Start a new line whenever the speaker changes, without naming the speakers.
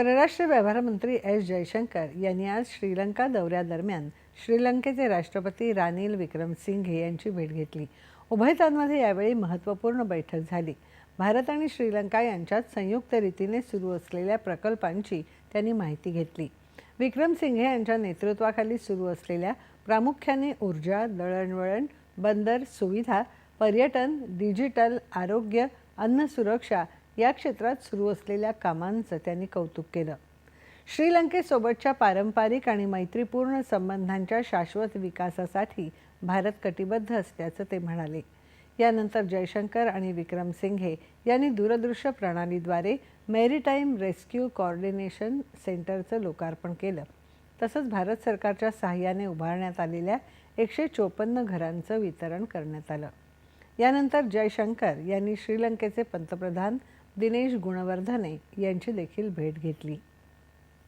परराष्ट्र व्यवहार मंत्री एस जयशंकर यांनी आज श्रीलंका दौऱ्यादरम्यान श्रीलंकेचे राष्ट्रपती रानिल विक्रमसिंघे यांची भेट घेतली. उभयतांमध्ये यावेळी महत्त्वपूर्ण बैठक झाली. भारत आणि श्रीलंका यांच्यात संयुक्त रीतीने सुरू असलेल्या प्रकल्पांची त्यांनी माहिती घेतली. विक्रमसिंघे यांच्या नेतृत्वाखाली सुरू असलेल्या प्रामुख्याने ऊर्जा दळणवळण बंदर सुविधा पर्यटन डिजिटल आरोग्य अन्न सुरक्षा या क्षेत्रात सुरू असलेल्या कामांचं त्यांनी कौतुक केलं. श्रीलंकेसोबतच्या पारंपरिक आणि मैत्रीपूर्ण संबंधांच्या शाश्वत विकासासाठी भारत कटिबद्ध असल्याचं ते म्हणाले. यानंतर जयशंकर आणि विक्रम सिंघे यांनी दूरदृश्य प्रणालीद्वारे मेरीटाईम रेस्क्यू कॉर्डिनेशन सेंटरचं लोकार्पण केलं. तसंच भारत सरकारच्या सहाय्याने उभारण्यात आलेल्या एकशे चोपन्न घरांचं वितरण करण्यात आलं. यानंतर जयशंकर यांनी श्रीलंकेचे पंतप्रधान दिनेश गुणवर्धने यांची देखील भेट घेतली.